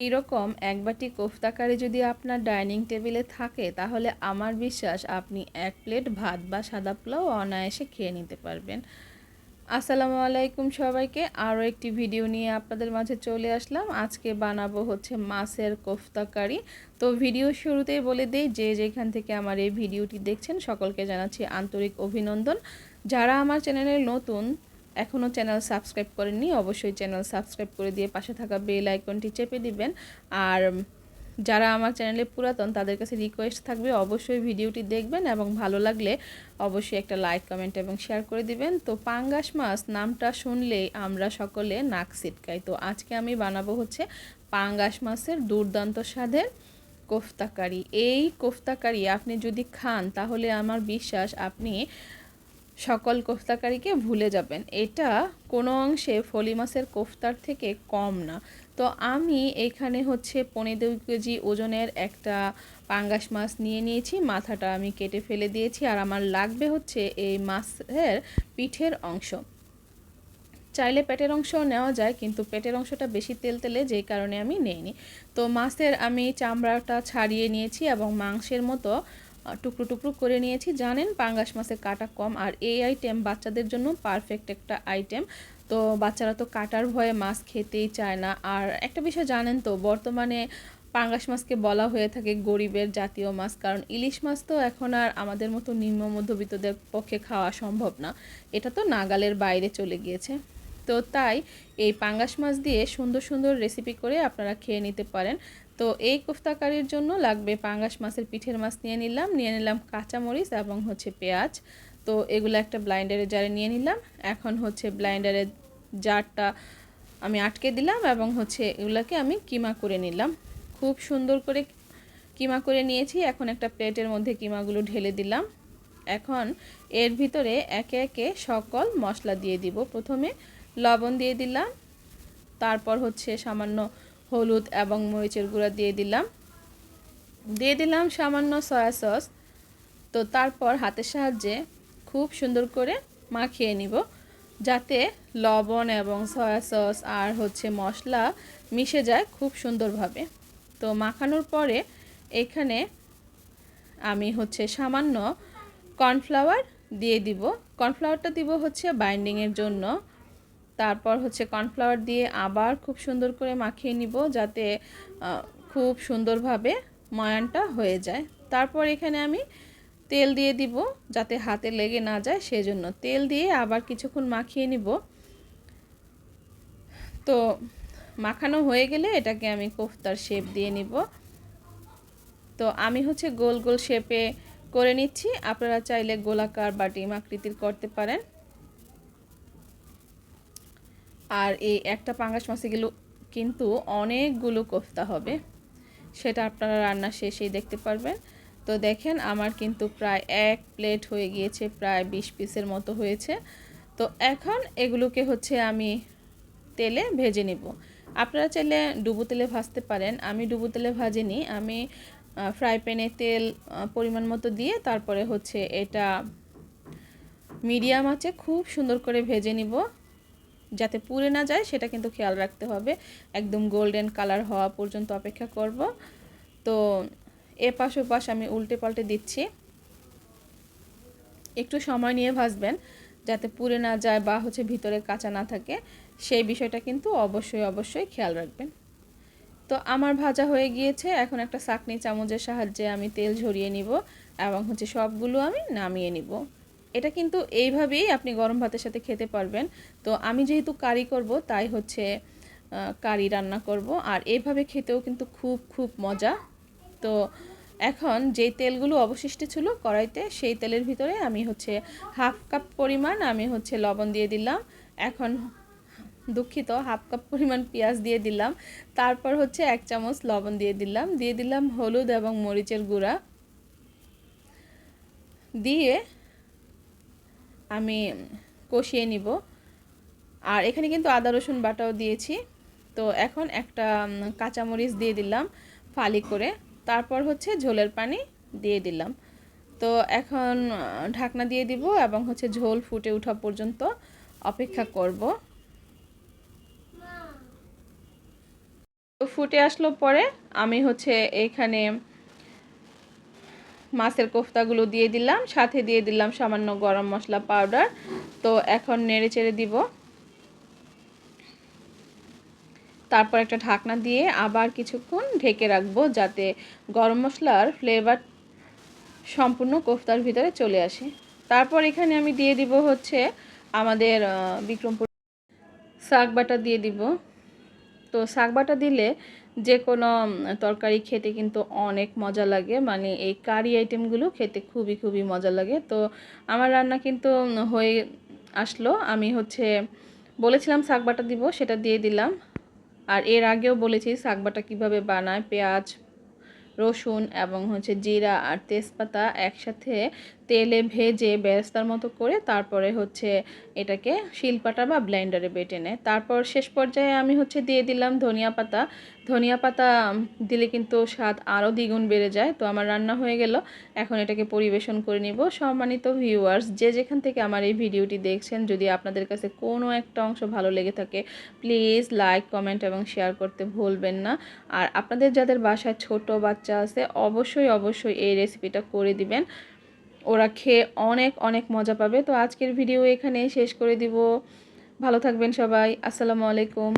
এরকম এক বাটি কোফতা কারি যদি আপনার ডাইনিং টেবিলে থাকে, তাহলে আমার বিশ্বাস আপনি এক প্লেট ভাত বা সাদা পোলাও অনায়াসে খেয়ে নিতে পারবেন। আসসালামু আলাইকুম সবাইকে, আরও একটি ভিডিও নিয়ে আপনাদের মাঝে চলে আসলাম। আজকে বানাবো হচ্ছে মাছের কোফতা কারি তো ভিডিও শুরুতেই বলে দেই, যে যেখান থেকে আমার এই ভিডিওটি দেখছেন, সকলকে জানাচ্ছি আন্তরিক অভিনন্দন। যারা আমার চ্যানেলে নতুন এখনও চ্যানেল সাবস্ক্রাইব করেননি, অবশ্যই চ্যানেল সাবস্ক্রাইব করে দিয়ে পাশে থাকা বেল আইকনটি চেপে দিবেন। আর যারা আমার চ্যানেলে পুরাতন, তাদের কাছে রিকোয়েস্ট থাকবে অবশ্যই ভিডিওটি দেখবেন এবং ভালো লাগলে অবশ্যই একটা লাইক কমেন্ট এবং শেয়ার করে দিবেন। তো পাঙ্গাস মাছ নামটা শুনলেই আমরা সকলে নাক সিটকাই তো আজকে আমি বানাবো হচ্ছে পাঙ্গাস মাছের দুর্দান্ত স্বাদের কোফতাকারি। এই কোফতাকারি আপনি যদি খান, তাহলে আমার বিশ্বাস আপনি সকল কোফতাকারীকে ভুলে যাবেন। এটা কোনো অংশে ফলি মাছের কোফতার থেকে কম না। তো আমি এখানে হচ্ছে পনেরো কেজি ওজনের একটা পাঙ্গাস মাছ নিয়ে নিয়েছি। মাথাটা আমি কেটে ফেলে দিয়েছি আর আমার লাগবে হচ্ছে এই মাছের পিঠের অংশ। চাইলে পেটের অংশ নেওয়া যায়, কিন্তু পেটের অংশটা বেশি তেল তেলে যেই কারণে আমি নেইনি। তো মাছের আমি চামড়াটা ছাড়িয়ে নিয়েছি এবং মাংসের মতো টুকরো টুকরো করে নিয়েছি। জানেন, পাঙ্গাস মাছের কাটা কম আর এই আইটেম বাচ্চাদের জন্য পারফেক্ট একটা আইটেম তো বাচ্চারা তো কাটার ভয়ে মাছ খেতেই চায় না। আর একটা বিষয় জানেন তো, বর্তমানে পাঙ্গাস মাছকে বলা হয়ে থাকে গরিবের জাতীয় মাছ। কারণ ইলিশ মাছ তো এখন আর আমাদের মতো নিম্ন মধ্যবিত্তদের পক্ষে খাওয়া সম্ভব না। এটা তো নাগালের বাইরে চলে গিয়েছে। তো তাই এই পাঙ্গাস মাছ দিয়ে সুন্দর সুন্দর রেসিপি করে আপনারা খেয়ে নিতে পারেন। তো এই কোফতাকারির জন্য লাগবে পাঙ্গাস মাছের পিঠের মাছ নিয়ে নিলাম নিয়ে নিলাম কাঁচামরিচ এবং হচ্ছে পেঁয়াজ। তো এগুলো একটা ব্লাইন্ডারের জারে নিয়ে নিলাম। এখন হচ্ছে ব্লাইন্ডারের জারটা আমি আটকে দিলাম এবং হচ্ছে এগুলোকে আমি কিমা করে নিলাম। খুব সুন্দর করে কিমা করে নিয়েছি। এখন একটা প্লেটের মধ্যে কিমাগুলো ঢেলে দিলাম। এখন এর ভিতরে একে একে সকল মশলা দিয়ে দিব। প্রথমে লবণ দিয়ে দিলাম। তারপর হচ্ছে সামান্য হলুদ এবং মরিচের গুঁড়া দিয়ে দিলাম। দিয়ে দিলাম সামান্য সয়া সস। তো তারপর হাতের সাহায্যে খুব সুন্দর করে মাখিয়ে নিব, যাতে লবণ এবং সয়া সস আর হচ্ছে মশলা মিশে যায় খুব সুন্দরভাবে। তো মাখানোর পরে এখানে আমি হচ্ছে সামান্য কর্নফ্লাওয়ার দিয়ে দিব। কর্নফ্লাওয়ারটা দিব হচ্ছে বাইন্ডিংয়ের জন্য। তারপর হচ্ছে কর্নফ্লাওয়ার দিয়ে আবার খুব সুন্দর করে মাখিয়ে নিব যাতে খুব সুন্দরভাবে ময়ানটা হয়ে যায়। তারপর এখানে আমি তেল দিয়ে দিব যাতে হাতে লেগে না যায় সেজন্য। তেল দিয়ে আবার কিছুক্ষণ মাখিয়ে নিব। তো মাখানো হয়ে গেলে এটাকে আমি কোফতার শেপ দিয়ে নিব। তো আমি হচ্ছে গোল গোল শেপে করে নিচ্ছি। আপনারা চাইলে গোলাকার বা ডিম আকৃতির করতে পারেন। আর এই একটা পাঙ্গাস মাছে গেলেও কিন্তু অনেকগুলো কোফতা হবে। সেটা আপনারা রান্না শেষেই দেখতে পারবেন। তো দেখেন, আমার কিন্তু প্রায় এক প্লেট হয়ে গিয়েছে, প্রায় বিশ পিসের মতো হয়েছে। তো এখন এগুলোকে হচ্ছে আমি তেলে ভেজে নিব। আপনারা চাইলে ডুবো তেলে ভাজতে পারেন। আমি ডুবো তেলে ভাজিনি। আমি ফ্রাই প্যানে তেল পরিমাণ মতো দিয়ে তারপরে হচ্ছে এটা মিডিয়াম আছে খুব সুন্দর করে ভেজে নিব। যাতে পুড়ে না যায়, সেটা কিন্তু খেয়াল রাখতে হবে। একদম গোল্ডেন কালার হওয়া পর্যন্ত অপেক্ষা করব। তো এ পাশ ও আমি উল্টে পাল্টে দিচ্ছি। একটু সময় নিয়ে ভাজবেন, যাতে পুড়ে না যায় বা হচ্ছে ভিতরে কাঁচা না থাকে। সেই বিষয়টা কিন্তু অবশ্যই অবশ্যই খেয়াল রাখবেন। তো আমার ভাজা হয়ে গিয়েছে। এখন একটা চাকনি চামচের সাহায্যে আমি তেল ঝরিয়ে নিব এবং হচ্ছে সবগুলো আমি নামিয়ে নিব। এটা কিন্তু এইভাবেই আপনি গরম ভাতের সাথে খেতে পারবেন। তো আমি যেহেতু কারি করব, তাই হচ্ছে কারি রান্না করব। আর এইভাবে খেতেও কিন্তু খুব খুব মজা। তো এখন যেই তেলগুলো অবশিষ্ট ছিল কড়াইতে, সেই তেলের ভিতরে আমি হচ্ছে হাফ কাপ পরিমাণ আমি হচ্ছে লবণ দিয়ে দিলাম। এখন দুঃখিত, হাফ কাপ পরিমাণ পেঁয়াজ দিয়ে দিলাম। তারপর হচ্ছে এক চামচ লবণ দিয়ে দিলাম। দিয়ে দিলাম হলুদ এবং মরিচের গুঁড়া। দিয়ে আমি কষিয়ে নিব। আর এখানে কিন্তু আদা, রসুন বাটাও দিয়েছি। তো এখন একটা কাঁচামরিচ দিয়ে দিলাম ফালি করে। তারপর হচ্ছে ঝোলের পানি দিয়ে দিলাম। তো এখন ঢাকনা দিয়ে দিব এবং হচ্ছে ঝোল ফুটে ওঠা পর্যন্ত অপেক্ষা করব। ফুটে আসলো পরে আমি হচ্ছে এখানে মাছের কোফতাগুলো দিয়ে দিলাম, সাথে দিয়ে দিলাম সামান্য গরম মশলা পাউডার। তো এখন নেড়ে চেড়ে দিব। তারপর একটা ঢাকনা দিয়ে আবার কিছুক্ষণ ঢেকে রাখব যাতে গরম মশলার ফ্লেভার সম্পূর্ণ কোফতার ভিতরে চলে আসে। তারপর এখানে আমি দিয়ে দিব হচ্ছে আমাদের বিক্রমপুর শাক বাটা দিয়ে দিব। তো শাক বাটা দিলে যে কোনো তরকারি খেতে কিন্তু অনেক মজা লাগে। মানে এই কারি আইটেমগুলো খেতে খুবই খুবই মজা লাগে। তো আমার রান্না কিন্তু হয়ে আসলো। আমি হচ্ছে বলেছিলাম শাক বাটা দিব, সেটা দিয়ে দিলাম। আর এর আগেও বলেছি শাক বাটা কীভাবে বানায়। পেঁয়াজ, রসুন এবং হচ্ছে জিরা আর তেজপাতা একসাথে তেলে ভেজে বেরেস্তার মতো করে তারপরে হচ্ছে এটাকে শিলপাটা বা ব্লেন্ডারে বেটে নেয়। তারপর শেষ পর্যায়ে আমি হচ্ছে দিয়ে দিলাম ধনিয়া পাতা। ধনিয়া পাতা দিলে কিন্তু স্বাদ আরও দ্বিগুণ বেড়ে যায়। তো আমার রান্না হয়ে গেল। এখন এটাকে পরিবেশন করে নিব। সম্মানিত ভিউয়ার্স, যে যেখান থেকে আমার এই ভিডিওটি দেখছেন, যদি আপনাদের কাছে কোনো একটা অংশ ভালো লেগে থাকে, প্লিজ লাইক, কমেন্ট এবং শেয়ার করতে ভুলবেন না। আর আপনাদের যাদের বাসায় ছোট বাচ্চা আছে, অবশ্যই অবশ্যই এই রেসিপিটা করে দিবেন। ওরা খেয়ে অনেক অনেক মজা পাবে। তো আজকের ভিডিও এখানে শেষ করে দিব। ভালো থাকবেন সবাই। আসসালামু আলাইকুম।